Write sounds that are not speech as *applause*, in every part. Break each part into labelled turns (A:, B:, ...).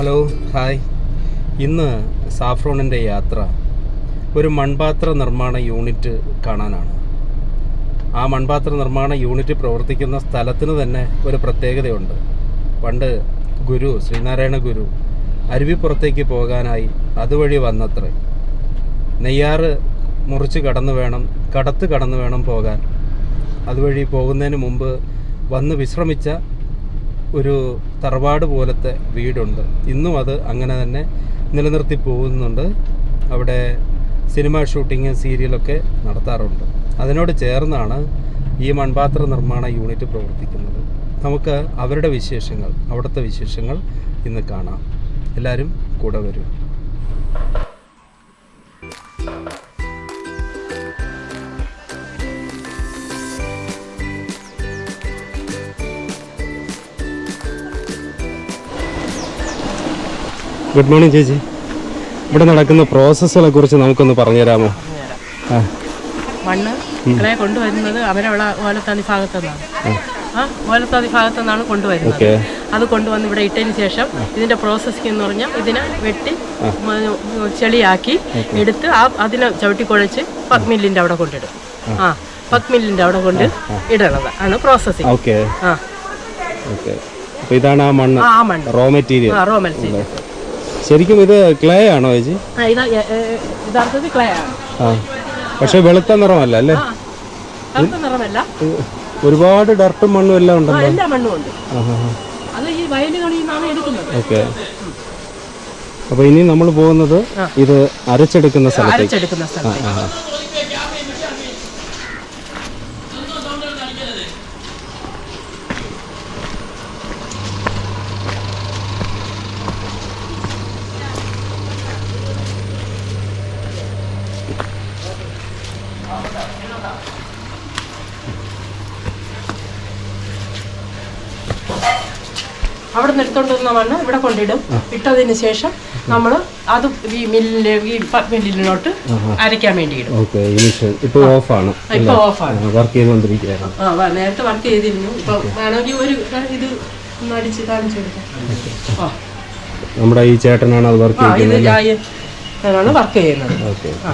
A: Hello hi ഇന്ന് സാഫ്രോണിന്റെ യാത്ര ഒരു മൺപാത്ര നിർമ്മാണ യൂണിറ്റ് കാണാനാണ്. ആ മൺപാത്ര നിർമ്മാണ യൂണിറ്റ് പ്രവർത്തിക്കുന്ന സ്ഥലത്തിന് തന്നെ ഒരു പ്രത്യേകതയുണ്ട്. പണ്ട് ഗുരു ശ്രീനാരായണ ഗുരു അരുവിപ്പുറത്തേക്ക് പോകാനായി അതുവഴി വന്നത്രേ. നെയ്യാറ് മുറിച്ച് കടന്നു വേണം കടത്ത് കടന്നു വേണം പോകാൻ. അതുവഴി പോകുന്നതിന് മുമ്പ് വന്ന് വിശ്രമിച്ച ഒരു തറവാട് പോലത്തെ വീടുണ്ട്. ഇന്നും അത് അങ്ങനെ തന്നെ നിലനിർത്തി പോകുന്നുണ്ട്. അവിടെ സിനിമ ഷൂട്ടിങ് സീരിയലൊക്കെ നടത്താറുണ്ട്. അതിനോട് ചേർന്നാണ് ഈ മൺപാത്ര നിർമ്മാണ യൂണിറ്റ് പ്രവർത്തിക്കുന്നത്. നമുക്ക് അവരുടെ വിശേഷങ്ങൾ അവിടുത്തെ വിശേഷങ്ങൾ ഇന്ന് കാണാം. എല്ലാവരും കൂടെ വരും. ഗുഡ് മോർണിംഗ് ചേച്ചി. ഇവിടെ നടക്കുന്ന പ്രോസസ്സുകളെ കുറിച്ച് നമുക്കൊന്ന് പറഞ്ഞുതരാമോ?
B: മണ്ണ് ക്ലേ കൊണ്ടുവരുന്നത് അവരവിടെ ഓലത്താതി ഭാഗത്തു നിന്നാണ് ആ ഓലത്താതി ഭാഗത്തു നിന്നാണ് കൊണ്ടുവരുന്നത് അത് കൊണ്ടുവന്ന് ഇവിടെ ഇട്ടതിന് ശേഷം ഇതിന്റെ പ്രോസസ്സിംഗ് എന്ന് പറഞ്ഞാൽ ഇതിനെ വെട്ടി ചെളിയാക്കി എടുത്ത് ആ അതിനെ ചവിട്ടി കുഴച്ച് പക് മില്ലിന്റെ അവിടെ കൊണ്ടിടും ആ. പത്മില്ലിന്റെ അവിടെ കൊണ്ട് ഇടണത്. ആണ് പ്രോസസ്സിംഗ് ആ.
A: ഇതാണ് ആ മണ്ണ്. റോ മെറ്റീരിയൽ
B: റോ മത്സ്യം
A: ശരിക്കും ഇത് ക്ലേ ആണോ ചേച്ചി?
B: യഥാർത്ഥത്തിൽ ക്ലേ ആണ്.
A: ആ പക്ഷെ വെളുത്ത നിറമല്ല അല്ലേ?
B: കറുത്ത നിറമല്ല.
A: ഒരുപാട് ഡർട്ടും മണ്ണും എല്ലാം
B: ആ,
A: ഉണ്ടല്ലോ.
B: എല്ലാ മണ്ണും ഉണ്ട്. അത് ഈ വയലുകളിൽ നിന്നാണ് എടുക്കുന്നത്.
A: ഓക്കെ. അപ്പോൾ ഇനി നമ്മൾ പോകുന്നത് ഇത് അരച്ചെടുക്കുന്ന സ്ഥലത്തേക്ക്.
B: അരച്ചെടുക്കുന്ന സ്ഥലത്ത്
A: ആ, ആ.
B: അവിടെ നിന്ന് എടുത്തോണ്ട് വന്ന മണ്ണ് ഇവിടെ കൊണ്ടിടും. ഇട്ടതിന് ശേഷം നമ്മൾ അത് ഈ മില്ലിൽ ഈ മില്ലിലോട്ട് അരയ്ക്കാൻ വേണ്ടി ഇടും
A: ഇപ്പോൾ ഓഫാണ്.
B: ഇപ്പൊ ഓഫാണ്.
A: വർക്ക് ചെയ്തുകൊണ്ടിരിക്കുകയാണ്.
B: ആ നേരത്തെ വർക്ക് ചെയ്തിരുന്നു. ഇപ്പൊ വേണമെങ്കിൽ ഒരു ഇത് ഒന്ന് അടിച്ച് കാണിച്ചു കൊടുക്കാം. ആ.
A: നമ്മുടെ ഈ ചേട്ടനാണ് അത് വർക്ക് ചെയ്യുന്നത്
B: വർക്ക് ചെയ്യുന്നത്.
A: ഓക്കെ
B: ആ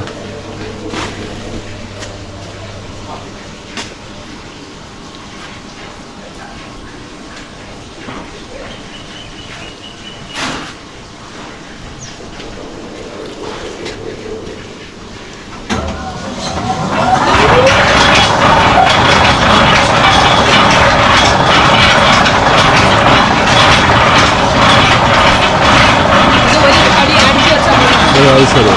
B: ഇത് ഒരു അടി അടിച്ച് വെച്ചാൽ മതി.
A: ഓ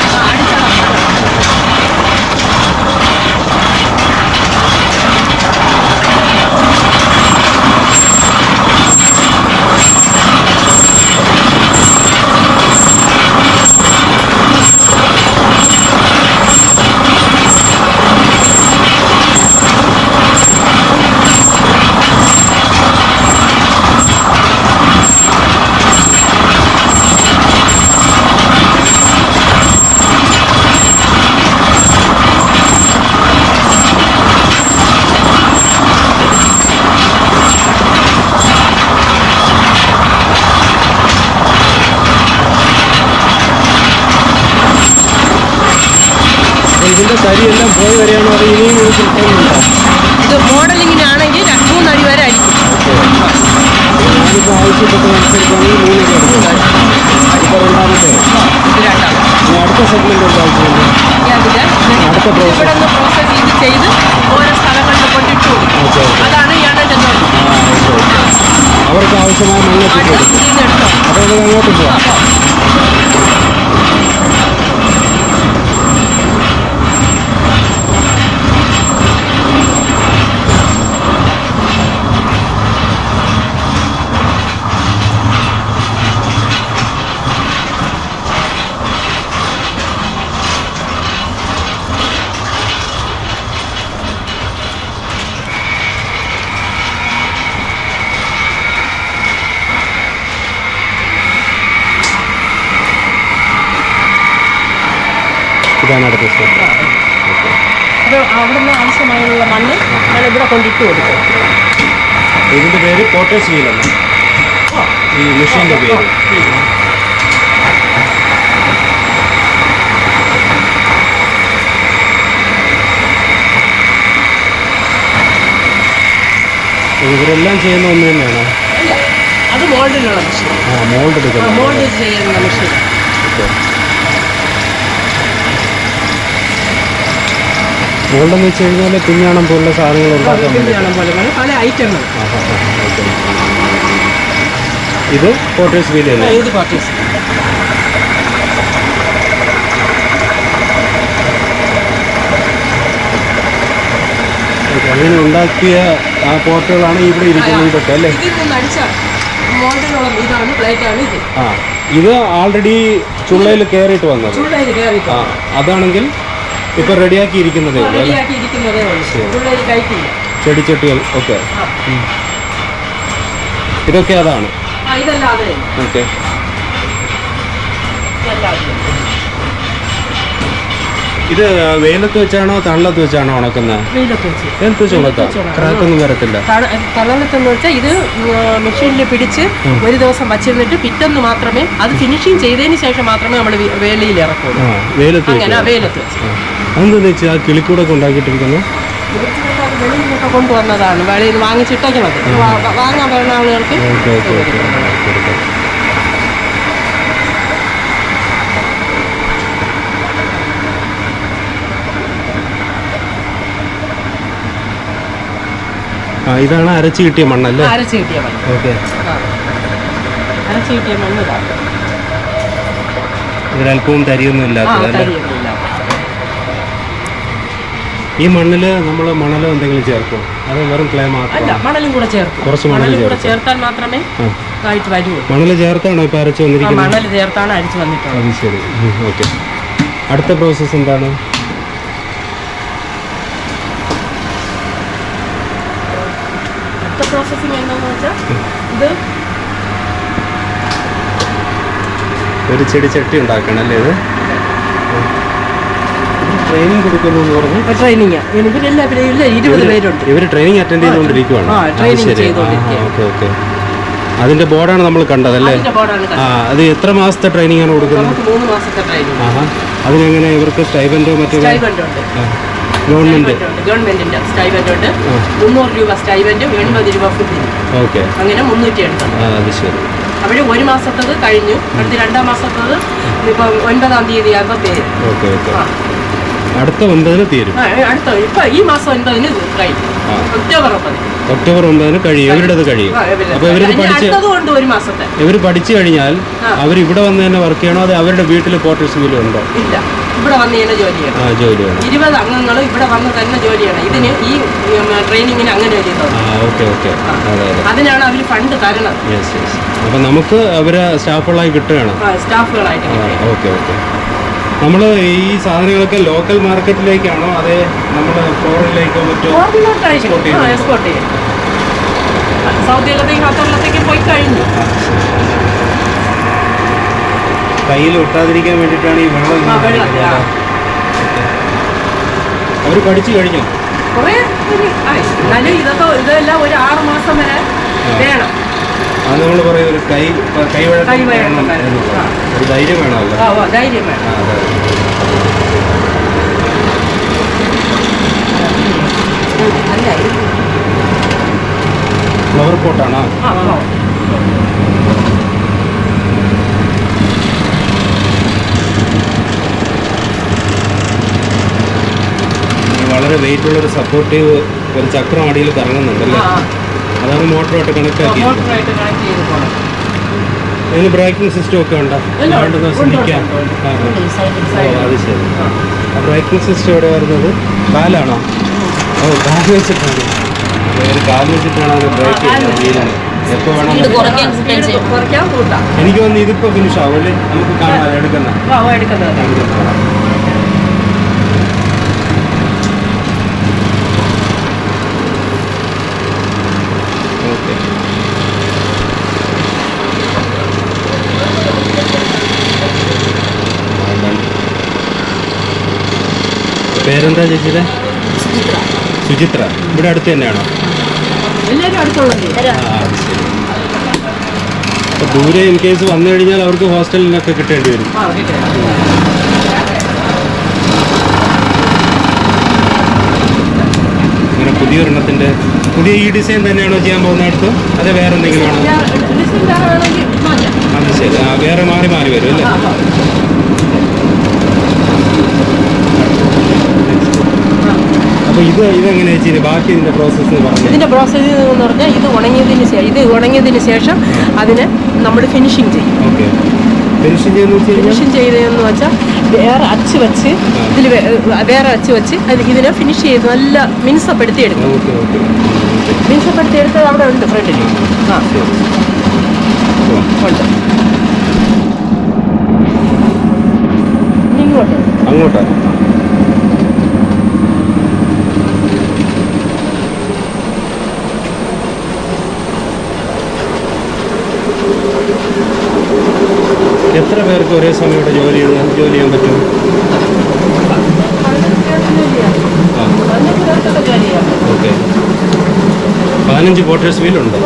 A: അത് ശരി
B: ആ, അടിച്ചാൽ മതി.
A: ഇതിന്റെ പോയി വരെയാണോ അത് ഇനിയും ഒരു പ്രശ്നമുണ്ടോ
B: ഇത് മോഡലിങ്ങിനാണെങ്കിൽ മൂന്നടി വരെ അടിക്കും
A: ഞാനിപ്പോൾ ആവശ്യപ്പെട്ടതനുസരിച്ചാണെങ്കിൽ മൂന്ന് ഇപ്പോൾ രണ്ടാമത്തെ.
B: ഇത്
A: ഇനി അടുത്ത സെഗ്മെന്റ് ഉണ്ട് ആവശ്യമുണ്ട് അടുത്ത
B: ഇവിടെ പ്രോസസ് ചെയ്ത് ചെയ്ത് ഓരോ സ്ഥലങ്ങളിൽ കൊണ്ടിട്ടു.
A: ഓക്കെ
B: അതാണ് ഇയാളുടെ
A: അവർക്ക് ആവശ്യമായ മണ്ണ് എത്തിച്ചു
B: ഇത്
A: അപ്പോൾ നമുക്ക് അങ്ങോട്ട് പോവാം. ആണ് അടുത്ത സ്റ്റെപ്പ്
B: അത് അവിടെ മണ്ണ് ഞാൻ ഇവിടെ കൊണ്ടിട്ട് കൊടുക്കും
A: ഇതിന്റെ പേര് കോട്ടേജ് വീലാണ് ഈ മെഷീന്റെ പേര്. ഇവരെല്ലാം ചെയ്യുന്ന ഒന്ന് തന്നെയാണോ?
B: അത് മോൾഡിലുള്ള മെഷീൻ
A: ആ മോൾഡ് എടുക്കണം
B: മോൾഡ് ചെയ്യുന്ന മെഷീൻ
A: ഓക്കെ എന്ന് വെച്ച് കഴിഞ്ഞാൽ പിഞ്ഞാണം പോലുള്ള സാധനങ്ങൾ ഉണ്ടാക്കാൻ
B: പോലെ പല ഐറ്റങ്ങൾ.
A: ഇത് കോട്ടേഴ്സ്
B: വീൽ പാർട്ടീസ്
A: അങ്ങനെ ഉണ്ടാക്കിയ ആ പോട്ടുകളാണ് ഇവിടെ ഇരിക്കുന്നത് ഇതൊക്കെ അല്ലേ?
B: ഇതാണ് ഇത്.
A: ആ ഇത് ആൾറെഡി ചുള്ളയിൽ കയറിയിട്ട് വന്നത്. അതാണെങ്കിൽ ഇപ്പൊ റെഡിയാക്കിയിരിക്കുന്നതേ ഉള്ളൂ അല്ലേ?
B: റെഡിയാക്കി ഇരിക്കുന്നതേ ഉള്ളൂ ചുള്ളയിൽ കഴിക്കില്ല.
A: ചെടിച്ചട്ടികൾ
B: ആ.
A: ഇതൊക്കെ അതാണ്.
B: ആ ഇതല്ലാതെ
A: ഓക്കെ.
B: ഇതല്ലാതെ
A: ഇത് വെയിലത്ത് വെച്ചാണോ തണലത്ത് വെച്ചാണോ ഉണക്കുന്നത്?
B: വെയിലത്ത് വെച്ച്.
A: വെയിലത്ത് വെച്ച് ഉണക്കാം?
B: വെച്ച് ഉണക്കാം.
A: ക്രാക്ക് ഒന്നും വരത്തില്ല
B: തണലത്തെന്ന് വെച്ചാൽ ഇത് മെഷീനിൽ പിടിച്ച് ഒരു ദിവസം വച്ചിരുന്നിട്ട് പിറ്റെന്ന് മാത്രമേ അത് ഫിനിഷിങ് ചെയ്തതിന് ശേഷം മാത്രമേ നമ്മൾ വേലിയിൽ ഇറക്കൂ
A: വേലത്ത് വെയിലത്ത്
B: അങ്ങനെ
A: വെച്ച്
B: വെയിലത്ത് വെച്ച്.
A: അതെന്താ വെച്ചാൽ ആ കിളിക്കൂടൊക്കെ
B: ഉണ്ടാക്കിയിട്ടിരിക്കുന്നു? വെളിയിൽ കൊണ്ടുവന്നതാണ്. വെളിയിൽ വാങ്ങിച്ചിട്ടേക്കണത് വാങ്ങാൻ വരുന്ന ആളുകൾക്ക്
A: ഓക്കെ ഓക്കെ ഓക്കെ ആ ഇതാണ് അരച്ച് കിട്ടിയ മണ്ണല്ലേ?
B: അരച്ച് കിട്ടിയ മണ്ണ്.
A: ഓക്കെ.
B: അരച്ച് കിട്ടിയ മണ്ണ്
A: ഇതിലല്പവും തരിയൊന്നും ഇല്ലാത്തതല്ലേ? ഈ മണ്ണിൽ നമ്മൾ മണലോ എന്തെങ്കിലും ചേർക്കും? അതോ വെറും ക്ലേ മാത്രം
B: മണലും കൂടെ ചേർക്കും.
A: കുറച്ച്
B: ചേർത്താൽ മാത്രമേ വരൂ.
A: ചേർത്താണോ ഇപ്പൊ അരച്ചു വന്നിരിക്കുന്നത്?
B: മണൽ ചേർത്താണ് അരിച്ചു വന്നിട്ടുള്ളത്.
A: അത് ശരി. ഓക്കെ. അടുത്ത പ്രോസസ്സ് എന്താണ്?
B: പ്രോസസ്സിങ് എന്താണെന്ന് വെച്ചാൽ ഇത്
A: ഒരു ചെടി ചട്ടി ഉണ്ടാക്കണം അല്ലേ ഇത്? ട്രെയിനിങ് കൊടുക്കുന്നു എന്ന് പറഞ്ഞു.
B: ട്രെയിനിങ് ഇരുപത് പേരുണ്ട്.
A: ഇവർ ട്രെയിനിങ് അറ്റൻഡ്
B: ചെയ്തുകൊണ്ടിരിക്കുകയാണ്.
A: Okay okay. അതിന്റെ ബോർഡാണ് നമ്മൾ കണ്ടത്
B: അല്ലേ? ബോർഡാണ്
A: ആ അത് എത്ര മാസത്തെ ട്രെയിനിങ് ആണ് കൊടുക്കുന്നത്?
B: മൂന്ന് മാസത്തെ ട്രെയിനിങ്
A: അതിനെങ്ങനെ ഇവർക്ക് സ്റ്റൈബൻഡോ മറ്റോ ഗവൺമെന്റ്.
B: ഗവൺമെന്റിന്റെ ഉണ്ട്. മുന്നൂറ് രൂപ എൺപത് രൂപ ഫുഡിന്
A: ഓക്കെ.
B: അങ്ങനെ മുന്നൂറ്റി എൺപത്.
A: ആ അത് ശരി.
B: അവിടെ ഒരു മാസത്തത് കഴിഞ്ഞു. അടുത്ത രണ്ടാം മാസത്തത് ഇപ്പം ഒൻപതാം തീയതി ആകുമ്പോൾ പേര്
A: ഓക്കെ. ഓക്കെ അടുത്ത ഒൻപതിന് തീരും.
B: അടുത്ത ഇപ്പൊ ഈ മാസം ഒൻപതിന് ഒക്ടോബർ ഒമ്പതിന്.
A: ഒക്ടോബർ ഒമ്പതിന് കഴിയും. ഇവരുടേത് കഴിയും. അപ്പൊ
B: ഇവർ
A: പഠിച്ച് ഇവർ പഠിച്ചു കഴിഞ്ഞാൽ അവർ ഇവിടെ വന്ന് തന്നെ വർക്ക് ചെയ്യണോ? അത് അവരുടെ വീട്ടിൽ പോർട്ടേഴ്സ് വീലും ഉണ്ടോ?
B: ഇല്ല. ഇവിടെ വന്ന് തന്നെ ജോലി ചെയ്യണം ഇരുപത് അംഗങ്ങൾ ഇവിടെ വന്ന് തന്നെ ജോലി ചെയ്യണം ഇതിന് ഈ ട്രെയിനിങ്ങിന് അങ്ങനെ ഒരു അതിനാണ് അവർ ഫണ്ട്
A: തരണം അപ്പൊ നമുക്ക് അവരെ സ്റ്റാഫുകളായി കിട്ടുകയാണ്.
B: സ്റ്റാഫുകളായിട്ട്
A: ആ ഓക്കെ ഓക്കെ. നമ്മൾ ഈ സാധനങ്ങളൊക്കെ ലോക്കൽ മാർക്കറ്റിലേക്കാണോ അതേ നമ്മൾ ഫോറിനിലേക്കോ മറ്റോ
B: എക്സ്പോർട്ട് ചെയ്യും. സൗദി എക്സ്പോർട്ട് ചെയ്യും പോയി കഴിഞ്ഞു.
A: കയ്യിൽ ഒട്ടാതിരിക്കാൻ വേണ്ടിയിട്ടാണ് ഈ വെള്ളം അവർ പഠിച്ചു കഴിഞ്ഞു?
B: കുറേ. എന്നാലും ഇതൊക്കെ ഇതെല്ലാം ഒരു ആറ് മാസം വരെ വേണം.
A: അത് നമ്മൾ പറയും ഒരു കൈ കൈവഴക്കം. ഒരു ധൈര്യം വേണമല്ലോ.
B: ധൈര്യം വേണം.
A: ഫ്ലവർ പോട്ടാണോ വളരെ വെയിറ്റ് ഉള്ള ഒരു സപ്പോർട്ടീവ് ഒരു ചക്രം അടിയിൽ കറങ്ങുന്നുണ്ടല്ലേ അതാണ്
B: മോട്ടറായിട്ട് കണക്ട് ആക്കി
A: അതിന് ബ്രേക്കിംഗ് സിസ്റ്റം ഒക്കെ ഉണ്ടോ?
B: ശ്രമിക്കാം
A: ശ്രദ്ധിക്കാം അത് ശരി.
B: ആ.
A: ബ്രേക്കിംഗ് സിസ്റ്റം എവിടെ വരുന്നത്? കാലാണോ? ഓ കാൽ വെച്ചിട്ടാണ്. ഒരു കാൽ വെച്ചിട്ടാണ് അത് ബ്രേക്ക് ചെയ്യുന്നത്. എപ്പോൾ വേണം എനിക്ക് തോന്നുന്നു ഇതിപ്പോ ഫിനിഷ് ആവും അല്ലേ? നമുക്ക് കാണാം എടുക്കുന്ന.
B: എടുക്കുന്നത്
A: ഓക്കെ പേരെന്താ ചേച്ചിയുടെ? സുചിത്ര. ഇവിടെ അടുത്ത് തന്നെയാണോ? ദൂരെ ഇൻ കേസ് വന്നു കഴിഞ്ഞാൽ അവർക്ക് ഹോസ്റ്റലിനൊക്കെ കിട്ടേണ്ടി വരും.
B: അങ്ങനെ
A: പുതിയ ഒരെണ്ണത്തിന്റെ പുതിയ ഈ ഡിസൈൻ തന്നെയാണോ ചെയ്യാൻ പോകുന്ന അടുത്ത്? അത് വേറെ എന്തെങ്കിലും ആണോ? അത് ശരി. വേറെ മാറി മാറി വരും അല്ലേ. അപ്പോൾ ഇത് ഇതെങ്ങനെ ബാക്കി ഇതിന്റെ പ്രോസസ്സ് പറഞ്ഞു.
B: ഇതിന്റെ പ്രോസസ്സ് എന്ന് പറഞ്ഞാൽ ഇത് ഉണങ്ങിയതിന് ശേഷം ഇത് ഉണങ്ങിയതിന് ശേഷം അതിനെ നമ്മൾ ഫിനിഷിങ് ചെയ്യും.
A: ഓക്കെ.
B: ഫിനിഷിങ് ചെയ്തതെന്ന് വെച്ചാൽ വേറെ അച്ച് വെച്ച് ഇതിൽ വേറെ അച്ച് വെച്ച് ഇതിനെ ഫിനിഷ് ചെയ്ത് നല്ല മിനുസപ്പെടുത്തി എടുക്കും. മിനുസപ്പെടുത്തി എടുത്തത് അവിടെ ഉണ്ട് ഫ്രണ്ടിൽ ആ
A: അങ്ങോട്ടാണ്
B: ഉണ്ട്. ഇനി
A: പേർക്ക് ഒരേ സമയം ഇവിടെ ജോലി ചെയ്ത് ജോലി ചെയ്യാൻ പറ്റും. ഓക്കെ. പതിനഞ്ച് പോട്ടേഴ്സ് വീലുണ്ട്.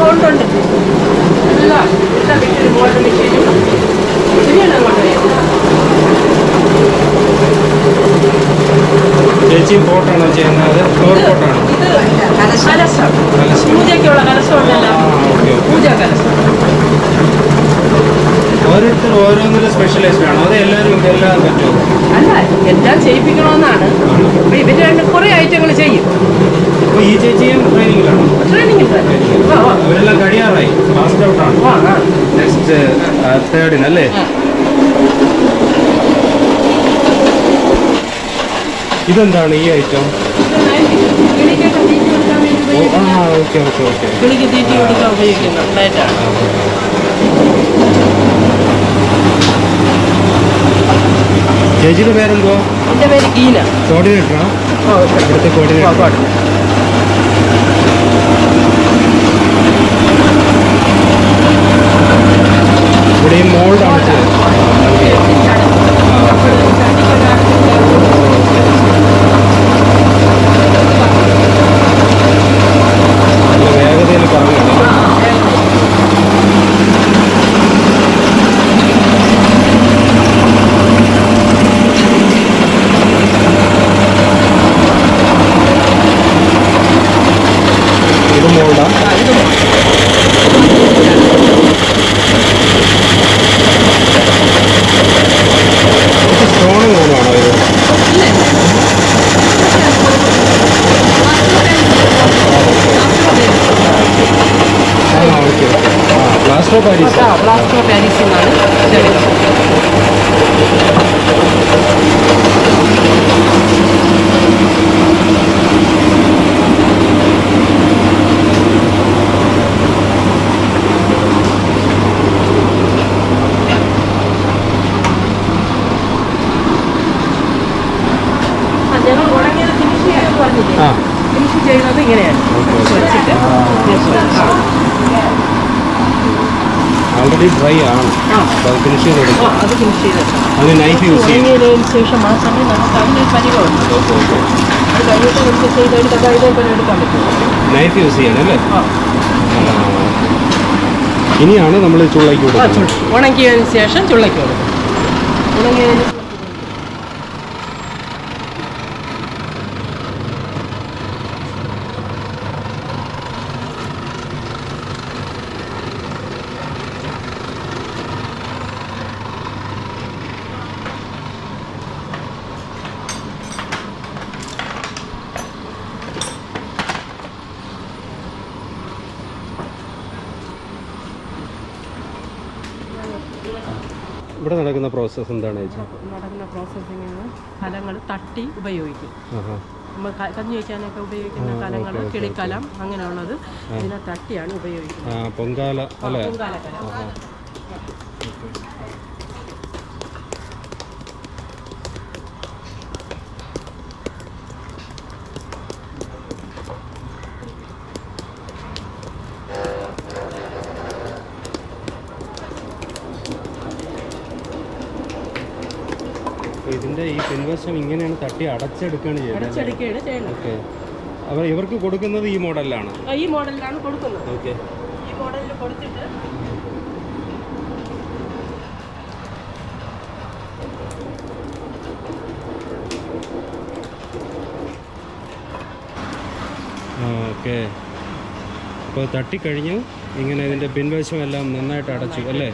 A: ചേച്ചി പോട്ടാണോ ചെയ്യുന്നത്? ഫ്ലോർ പോട്ടാണോ.
B: പൂജയ്ക്കുള്ള പൂജ കലശം.
A: ഓരോരുത്തർ ഓരോന്നിലും സ്പെഷ്യലൈസ്ഡ് ആണോ. അത് എല്ലാവരും എല്ലാം പറ്റുമോ?
B: അല്ല എല്ലാം ചെയ്യിപ്പിക്കണമെന്നാണ്. അപ്പൊ ഇവർ രണ്ട് കുറെ ഐറ്റങ്ങൾ ചെയ്യും.
A: ഈ ചേച്ചിയും ട്രെയിനിങ്ങിലാണോ
B: ട്രെയിനിങ്ങിൽ
A: അവരെല്ലാം കഴിയാറായി. ലാസ്റ്റ് ഔട്ടാണ് നെക്സ്റ്റ് തേർഡിനല്ലേ ഇതെന്താണ് ഈ ഐറ്റം ആ ഓക്കെ ഓക്കെ ഓക്കെ
B: കിളിക്ക് തീറ്റി കൊടുക്കാൻ ഉപയോഗിക്കുന്ന പ്ലേറ്റാണ്
A: ചേച്ചിയുടെ പേരെന്തോ
B: എന്റെ പേര് ഗീന
A: കോർഡിനേറ്ററാ? ഇവിടുത്തെ കോർഡിനേറ്റർ. ഇവിടെ മോൾഡാണ് ചെയ്തത് നല്ല വേഗതയിൽ പറഞ്ഞാണ് ഇത് മോൾഡാ ഇത് സ്റ്റോൺ മോളാണോ ഇത് ആ ഓക്കെ ഓക്കെ ആ plaster of Paris
B: plaster of പാരീസിൽ നിന്നാണ് ഇതെടുക്കുന്നത് ആ, ഞങ്ങൾ ഉണങ്ങിയത് ഫിനിഷ് ചെയ്യാൻ പറഞ്ഞില്ലേ
A: ആ
B: ഫിനിഷ് ചെയ്യുന്നത് ഇങ്ങനെയാണ്
A: ഓക്കെ ഓക്കെ
B: വെച്ചിട്ട്
A: ആൾറെഡി ഡ്രൈ ആണ്
B: ആ
A: അപ്പോൾ അത് ഫിനിഷ് ചെയ്ത് കൊടുക്കും.
B: അത് ഫിനിഷ്
A: നൈഫ് യൂസ് ചെയ്യും
B: ശേഷം ആ സമയം നമുക്ക് അതിന് പരിവമുണ്ട്
A: ഓക്കെ ഓക്കെ
B: അത് കഴിഞ്ഞിട്ട് നമുക്ക് ചെയ്തെടുത്ത് അത് ഇതേപോലെ എടുക്കാൻ പറ്റും
A: നൈഫ് യൂസ് ചെയ്യണം അല്ലേ?
B: ആ.
A: ആ, ഇനിയാണ് നമ്മൾ ചുള്ളയ്ക്ക് കൊടുക്കുന്നത്.
B: ചുള്ള. ഉണക്കിയതിന് ശേഷം ചുള്ളയ്ക്ക് കൊടുക്കും. ഉണങ്ങിയതിന്
A: ഇവിടെ നടക്കുന്ന പ്രോസസ്സ് എന്താണ്
B: നടക്കുന്ന പ്രോസസ്സിങ്ങിന് ഫലങ്ങൾ തട്ടി ഉപയോഗിക്കും. നമ്മൾ കഞ്ഞി വയ്ക്കാനൊക്കെ ഉപയോഗിക്കുന്ന കലങ്ങൾ കിളിക്കലം അങ്ങനെയുള്ളത് ഇതിനെ തട്ടിയാണ് ഉപയോഗിക്കുന്നത്.
A: പൊങ്കാല
B: പൊങ്കാലക്കലം
A: ആഹാ അപ്പോൾ ഇതിന്റെ ഈ പിൻവശം ഇങ്ങനെയാണ് തട്ടി അടച്ചെടുക്കുകയാണ് ചെയ്യുന്നത്
B: അടച്ചെടുക്കുകയാണ് ചെയ്യുന്നത്.
A: ഓക്കെ. അവർ ഇവർക്ക് കൊടുക്കുന്നത് ഈ മോഡലിലാണ്?
B: ഈ മോഡലിലാണ് കൊടുക്കുന്നത്.
A: ഓക്കെ.
B: ഈ മോഡലിൽ കൊടുത്തിട്ട്
A: ഓക്കെ അപ്പോൾ തട്ടിക്കഴിഞ്ഞു ഇങ്ങനെ ഇതിന്റെ പിൻവശം എല്ലാം നന്നായിട്ട് അടച്ചു അല്ലേ?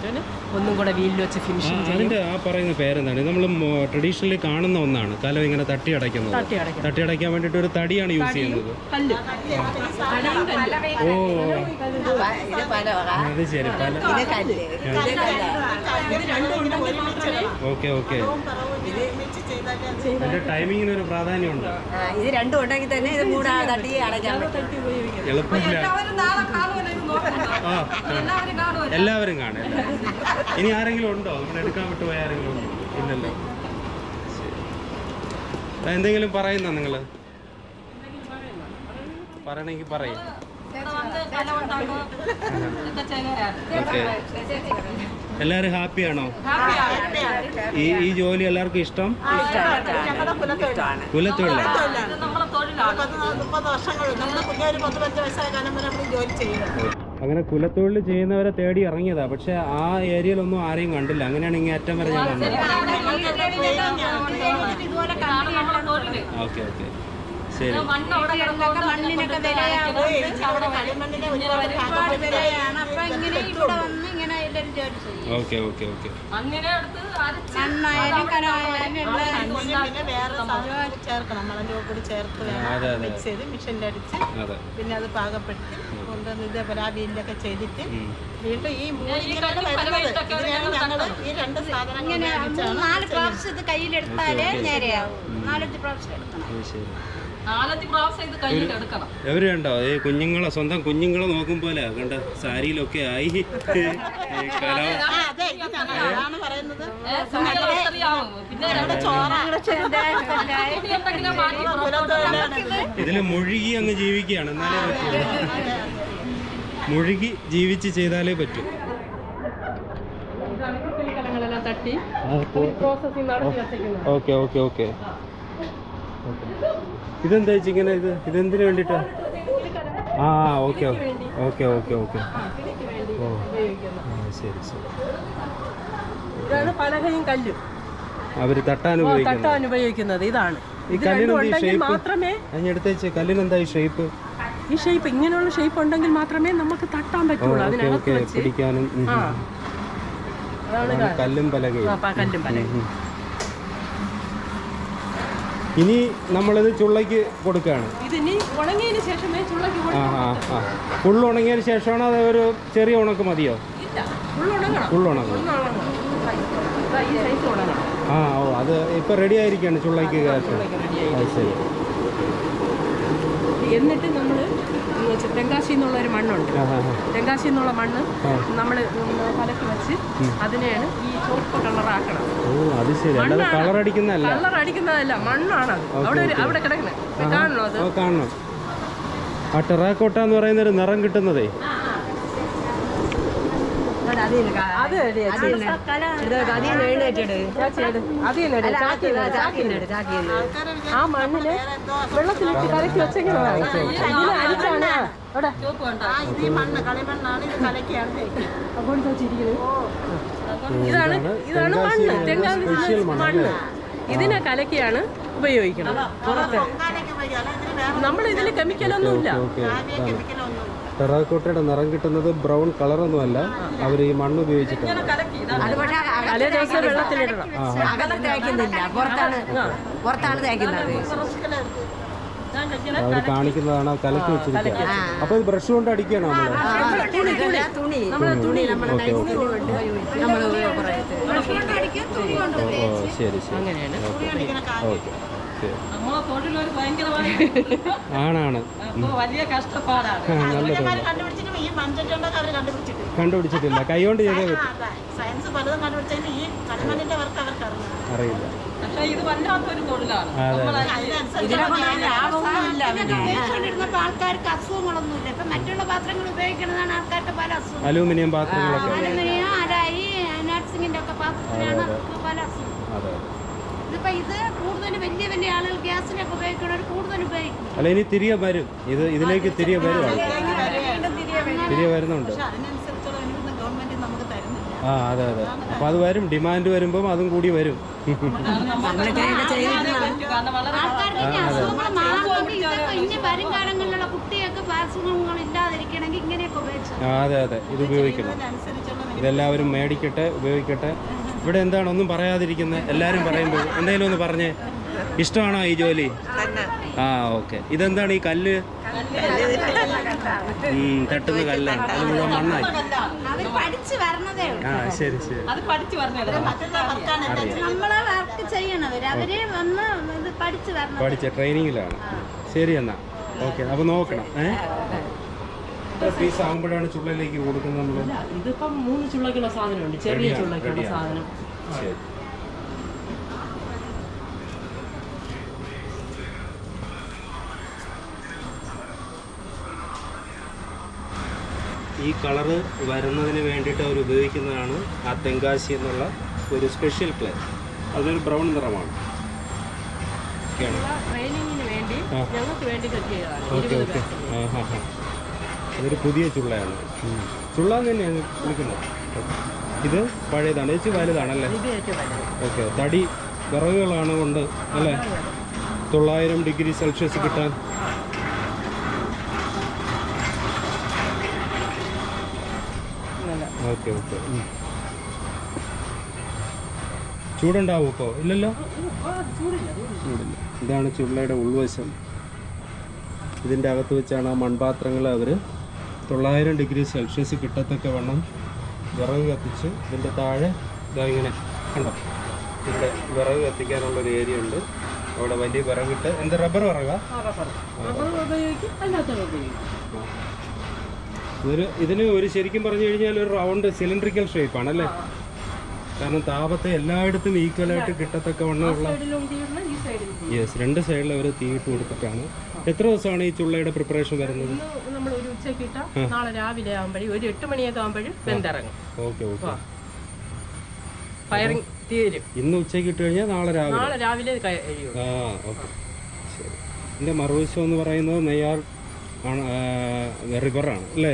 B: ഒന്നും കൂടെ വീലിൽ വെച്ച് ഫിനിഷ്
A: അതിന്റെ ആ പറയുന്ന പേരെന്താണ്? നമ്മൾ ട്രഡീഷണലി കാണുന്ന ഒന്നാണ്. കലം ഇങ്ങനെ തട്ടി അടയ്ക്കുന്നത്.
B: തട്ടി
A: അടയ്ക്കാൻ വേണ്ടിയിട്ട് ഒരു തടിയാണ് യൂസ് ചെയ്യുന്നത്. ഓ. അത് ശരി. പല. Okay okay. ടൈമിങ്ങിന് ഒരു പ്രാധാന്യമുണ്ട്.
C: ഇത് രണ്ടും ഉണ്ടെങ്കിൽ തന്നെ ഇത് മൂടാതെ തട്ടി അടയ്ക്കാൻ
A: എളുപ്പമില്ല എല്ലാവരും കാണും ഇനി ആരെങ്കിലും ഉണ്ടോ? അങ്ങനെ എടുക്കാൻ വിട്ടുപോയ ആരെങ്കിലും ഉണ്ടോ? ഇല്ലല്ലോ. എന്തെങ്കിലും പറയുന്നോ നിങ്ങൾ പറയണമെങ്കിൽ പറയും. ഓക്കെ എല്ലാവരും ഹാപ്പിയാണോ ഈ ഈ ജോലി എല്ലാവർക്കും ഇഷ്ടം?
C: ഇഷ്ടമാണ്.
A: കുലത്തൊഴില
D: മുപ്പത് വർഷങ്ങൾ നമ്മുടെ കുഞ്ഞൊരു പത്ത് പഞ്ച് വയസ്സായ കാലം വരെ നമ്മൾ ജോലി ചെയ്യുന്നത്
A: അങ്ങനെ കുലത്തൊഴിൽ ചെയ്യുന്നവരെ തേടി ഇറങ്ങിയതാ. പക്ഷെ ആ ഏരിയയിലൊന്നും ആരെയും കണ്ടില്ല. അങ്ങനെയാണ് ഇങ്ങനെ അറ്റം വരെ ഞാൻ വന്നത്. Okay okay. ശരി.
D: കളിമണ്ണിനെ ഒരുപാട്
E: വിലയാണ്. അപ്പൊ ഇങ്ങനെ ഇവിടെ വന്ന് ഇങ്ങനെ എല്ലാവരും ജോലി ചെയ്യും.
A: Okay okay okay.
E: മണ്ണായാലും കനമായാലും
D: പിന്നെ വേറെ സാധനം ചേർക്കണം. മണലും കൂടി ചേർത്ത് വേണം.
A: അതെ അതെ
D: മിക്സ് ചെയ്ത് മിഷനിൽ അടിച്ച്
A: അതെ.
D: പിന്നെ അത് പാകപ്പെടുത്തി കൊണ്ടുവന്ന് ഇതേപോലെ ആ വീലിലൊക്കെ ചെയ്തിട്ട് വീണ്ടും ഈ മൂന്ന് ഇങ്ങനെയാണ് വരുന്നത് ഇതിനാണ് ഞങ്ങൾ ഈ രണ്ട് സാധനങ്ങൾ
E: നാല് പ്രാവശ്യം ഇത് കയ്യിലെടുത്താലേ നേരെയാവും. നാലഞ്ച് പ്രാവശ്യം എടുക്കണം.
A: അത് ഏ ഈ കുഞ്ഞുങ്ങളെ സ്വന്തം കുഞ്ഞുങ്ങളെ നോക്കും പോലെ കണ്ട സാരിയിലൊക്കെ ആയി. *laughs* *laughs* ഇതിൽ മുഴുകി അങ്ങ് ജീവിക്കുകയാണ്. എന്നാലേ പറ്റൂ. മുഴുകി ജീവിച്ച് ചെയ്താലേ പറ്റൂ.
B: വെച്ചേക്കുന്നത്.
A: Okay okay okay. ഇതെന്താ ചേച്ചി ഇങ്ങനെ ഇത്? ഇതെന്തിനു വേണ്ടിട്ടാ? ആ ഓക്കെ ഓക്കെ ഓക്കെ ഓക്കെ. ഓ. ശരി ശരി.
B: ഇതാണ് പലകയും കല്ലും.
A: അവർ തട്ടാൻ
B: തട്ടാൻ ഉപയോഗിക്കുന്നത്. ഇതാണ്.
A: ഈ കല്ലിന്
B: മാത്രമേ
A: അതിനടുത്തേച്ച് കല്ലിന് എന്താ ഈ ഷേപ്പ്
B: ഈ ഷേപ്പ് ഇങ്ങനെയുള്ള ഷേപ്പ് ഉണ്ടെങ്കിൽ മാത്രമേ നമുക്ക് തട്ടാൻ പറ്റുള്ളൂ. അതിനകത്ത്
A: പിടിക്കാനും കല്ലും പലകയും.
B: കല്ലും പലകയും.
A: ഇനി നമ്മളിത് ചുള്ളയ്ക്ക് കൊടുക്കുകയാണ്.
B: ഇതിനി ഉണങ്ങിയതിന്
A: ശേഷമാണ് അത് ഒരു ചെറിയ ഉണക്ക് മതിയോ?
B: ഉണങ്ങണം.
A: ആ ഓ അത് ഇപ്പം റെഡി ആയിരിക്കുകയാണ് ചുള്ളയ്ക്ക് ശരി.
B: എന്നിട്ട് നമ്മൾ തെങ്കാശി എന്നുള്ള ഒരു മണ്ണുണ്ട്. തെങ്കാശി എന്നുള്ള മണ്ണ് നമ്മൾ കലക്കി വെച്ച് അതിനെയാണ് ഈ ചുവപ്പ് കളറാക്കണം
A: കളർ അടിക്കുന്നതല്ല
B: മണ്ണാണ്. അത് അവിടെ അവിടെ കിടക്കുന്നത് കാണണോ അത്.
A: കാണണം. ആ ടെറാക്കോട്ട എന്ന് പറയുന്ന ഒരു നിറം കിട്ടുന്നതേ.
B: ആ മണ്ണിൽ വെള്ളത്തിലിട്ട് കലക്കി
D: വെച്ചെങ്കിലും ഇത്
B: ഇതാണ് ഇതാണ് മണ്ണ്. തെങ്ങാവിൽ
A: സ്പെഷ്യൽ
B: മണ്ണ്. ഇതിനെ കലക്കിയാണ് ഉപയോഗിക്കുന്നത്. പുറത്ത്.
D: പൊങ്കാലയ്ക്ക് പോയി അല്ല ഇതിന് വേറെ
B: നമ്മൾ ഇതിൽ കെമിക്കലൊന്നുമില്ല
A: ഓക്കെ
D: ആവിയ കെമിക്കലൊന്നും
A: ടെറാക്കോട്ടയുടെ നിറം കിട്ടുന്നത് ബ്രൗൺ കളറൊന്നുമല്ല. അവർ ഈ മണ്ണ് ഉപയോഗിച്ചിട്ടാണ്.
C: അത് പക്ഷേ
B: തലേ ദിവസം വെള്ളത്തിലിടണം
C: അകത്ത് തേക്കുന്നില്ല. പുറത്താണ് പുറത്താണ് തേക്കുന്നത്.
A: അവർ കാണിക്കുന്നതാണ് കലക്കി വെച്ചിരിക്കുക. അപ്പൊ ഇത് ബ്രഷ് കൊണ്ട് അടിക്കുകയാണോ
C: നമ്മൾ?
A: ഓ ശരി ശരി.
B: അങ്ങനെയാണ്.
A: ഓക്കെ. ആണാണ്.
B: അപ്പൊ വലിയ കഷ്ടപ്പാടാണ്.
D: കണ്ടുപിടിച്ചിട്ടില്ല.
A: കൈകൊണ്ട് ചെയ്തേ
D: ആ, സയൻസ് പലതും കണ്ടുപിടിച്ചതിന് ഈ കളിമണ്ണിന്റെ വർക്ക് അവർക്ക്
A: അറിയില്ല.
B: പക്ഷെ ഇത് വല്ലാത്തൊരു തൊഴിലാണ്.
E: ആൾക്കാർക്ക് അസുഖങ്ങളൊന്നുമില്ല. ഇപ്പൊ മറ്റുള്ള പാത്രങ്ങൾ ഉപയോഗിക്കുന്നതാണ് ആൾക്കാർക്ക് പല അസുഖം
A: അലൂമിനിയം പാത്രങ്ങളൊക്കെ.
E: അലുമിനിയം അരായി നട്സിങ്ങിന്റെ ഒക്കെ പാത്രത്തിലാണ് പല അസുഖം
A: അതെ
E: ഇതിപ്പോ ഇത് കൂടുതൽ വലിയ വലിയ ആളുകൾ ഗ്യാസിനൊക്കെ ഉപയോഗിക്കുന്നവർ കൂടുതൽ ഉപയോഗിക്കും.
A: അല്ല ഇനി തിരികെ വരും. ഇത് ഇതിലേക്ക് തിരികെ വരും തിരികെ വരുന്നുണ്ട്. ആ അതെ അതെ. അപ്പോൾ അത് വരും. ഡിമാൻഡ് വരുമ്പം അതും കൂടി വരും. അതെ അതെ. ഇത് ഉപയോഗിക്കണം. ഇതെല്ലാവരും മേടിക്കട്ടെ ഉപയോഗിക്കട്ടെ. ഇവിടെ എന്താണ് ഒന്നും പറയാതിരിക്കുന്നത് എല്ലാവരും പറയുമ്പോൾ എന്തെങ്കിലും ഒന്ന് പറഞ്ഞേ. ഇഷ്ടമാണോ ഈ ജോലി? ആ ഓക്കെ. ഇതെന്താണ് ഈ കല്ല്? തട്ടുന്ന കല്ലാണ്. അത് മുഴുവൻ മണ്ണായി. ആ ശരി ശരി. അറിയാം.
E: നമ്മളെ വർക്ക് ചെയ്യണവര് അവർ വന്ന് പഠിച്ചു വരണം
A: പഠിച്ച ട്രെയിനിങ്ങിലാണ്. ശരി എന്നാ. ഓക്കെ അപ്പൊ നോക്കണം. ഏ? പീസ് ആകുമ്പോഴാണ് ചുള്ളയിലേക്ക് കൊടുക്കുന്നത് നമ്മൾ
B: ഇതിപ്പം മൂന്ന് ചുള്ളക്കുള്ള സാധനമുണ്ട്. ചെറിയ ചുള്ളക്കുള്ള. സാധനം.
A: ഈ കളറ് വരുന്നതിന് വേണ്ടിയിട്ട് അവർ ഉപയോഗിക്കുന്നതാണ് ആ തെങ്കാശി എന്നുള്ള ഒരു സ്പെഷ്യൽ ക്ലേ അതൊരു ബ്രൗൺ നിറമാണ്. ഓക്കെ
B: ട്രെയിനിങ്ങിന് വേണ്ടി
A: ആ.
B: ഞങ്ങൾക്ക് വേണ്ടി കെട്ടിയതാണ്
A: ഓക്കെ അതൊരു പുതിയ ചുള്ളയാണ്. ചുള്ള തന്നെയാണ് വിളിക്കുന്നത് ഇത് പഴയതാണ്. ഏച്ചി വലുതാണല്ലേ? ഓക്കെ. തടി വിറകുകളാണ് കൊണ്ട് അല്ലേ? തൊള്ളായിരം ഡിഗ്രി സെൽഷ്യസ് കിട്ടാൻ. Okay okay. ചൂടുണ്ടാവും ഇപ്പോൾ ഇല്ലല്ലോ? ചൂടില്ല. ഇതാണ് ചുള്ളയുടെ ഉൾവശം. ഇതിന്റെ അകത്ത് വെച്ചാണ് ആ മൺപാത്രങ്ങൾ അവർ തൊള്ളായിരം ഡിഗ്രി സെൽഷ്യസ് കിട്ടത്തക്ക വണ്ണം വിറക് കത്തിച്ച് ഇതിന്റെ താഴെ ഇതാ ഇങ്ങനെ കണ്ടോ? ഇവിടെ വിറക് കത്തിക്കാനുള്ള ഒരു ഏരിയ ഉണ്ട്. അവിടെ വലിയ വിറകിട്ട് എന്ത് റബ്ബർ വിറക? ഇതൊരു ഇതിന് ഒരു ശരിക്കും പറഞ്ഞു കഴിഞ്ഞാൽ ഒരു റൗണ്ട് സിലിണ്ടറിക്കൽ ഷേപ്പാണ് അല്ലേ കാരണം താപത്തെ എല്ലായിടത്തും ഈക്വലായിട്ട് കിട്ടത്തക്ക വണ്ണമുള്ള യെസ് രണ്ട് സൈഡിൽ അവർ തീയിട്ട് കൊടുത്തിട്ടാണ്. എത്ര ദിവസമാണ് ഈ ചുള്ളയുടെ പ്രിപ്പറേഷൻ വരുന്നത്?
B: ഇന്ന് നമ്മൾ ഒരു ഉച്ചയ്ക്ക് ഇട്ടാൽ നാളെ രാവിലെ ആകുമ്പോഴും ഒരു എട്ട് മണിയൊക്കെ ആകുമ്പോഴും വെന്തിറങ്ങും.
A: Okay okay.
B: ഫയറിങ് തീരും.
A: ഇന്ന് ഉച്ചയ്ക്ക് ഇട്ട് കഴിഞ്ഞാൽ നാളെ രാവിലെ.
B: നാളെ രാവിലെ
A: ആ ഓക്കെ. ശരി. ഇതിന്റെ മറുവശം എന്ന് പറയുന്നത് നെയ്യാർ ആണ് റിവറാണ് അല്ലേ?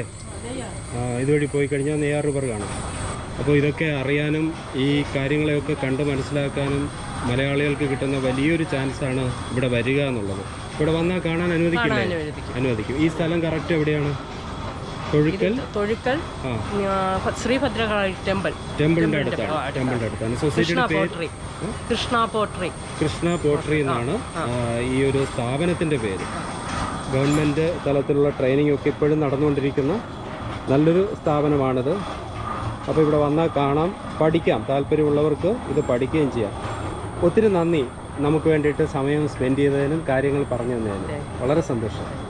A: ഇതുവഴി പോയി കഴിഞ്ഞാൽ നെയ്യാർ റിവർ കാണാം. അപ്പോൾ ഇതൊക്കെ അറിയാനും ഈ കാര്യങ്ങളെയൊക്കെ കണ്ട് മനസ്സിലാക്കാനും മലയാളികൾക്ക് കിട്ടുന്ന വലിയൊരു ചാൻസാണ് ഇവിടെ വരിക എന്നുള്ളത്. ഇവിടെ വന്നാൽ കാണാൻ അനുവദിക്കില്ല?
B: അനുവദിക്കും.
A: ഈ സ്ഥലം കറക്റ്റ് എവിടെയാണ്? തൊഴുക്കൽ?
B: തൊഴുക്കൽ
A: ആ.
B: ആ, ശ്രീഭദ്രകാളി ടെമ്പിൾ.
A: അടുത്താണ്. അടുത്താണ്. സൊസൈറ്റിയുടെ പേര്
B: കൃഷ്ണ പോട്രി.
A: കൃഷ്ണ പോട്രി എന്നാണ്. ഈ ഒരു സ്ഥാപനത്തിന്റെ പേര്. ഗവൺമെന്റ് തലത്തിലുള്ള ട്രെയിനിങ് ഒക്കെ ഇപ്പോഴും നടന്നുകൊണ്ടിരിക്കുന്ന. നല്ലൊരു സ്ഥാപനമാണിത്. അപ്പോൾ ഇവിടെ വന്നാൽ കാണാം പഠിക്കാം. താല്പര്യമുള്ളവർക്ക് ഇത് പഠിക്കുകയും ചെയ്യാം. ഒത്തിരി നന്ദി. നമുക്ക് വേണ്ടിയിട്ട് സമയം സ്പെൻഡ് ചെയ്തതിനും കാര്യങ്ങൾ പറഞ്ഞു തന്നതിനും വളരെ സന്തോഷം.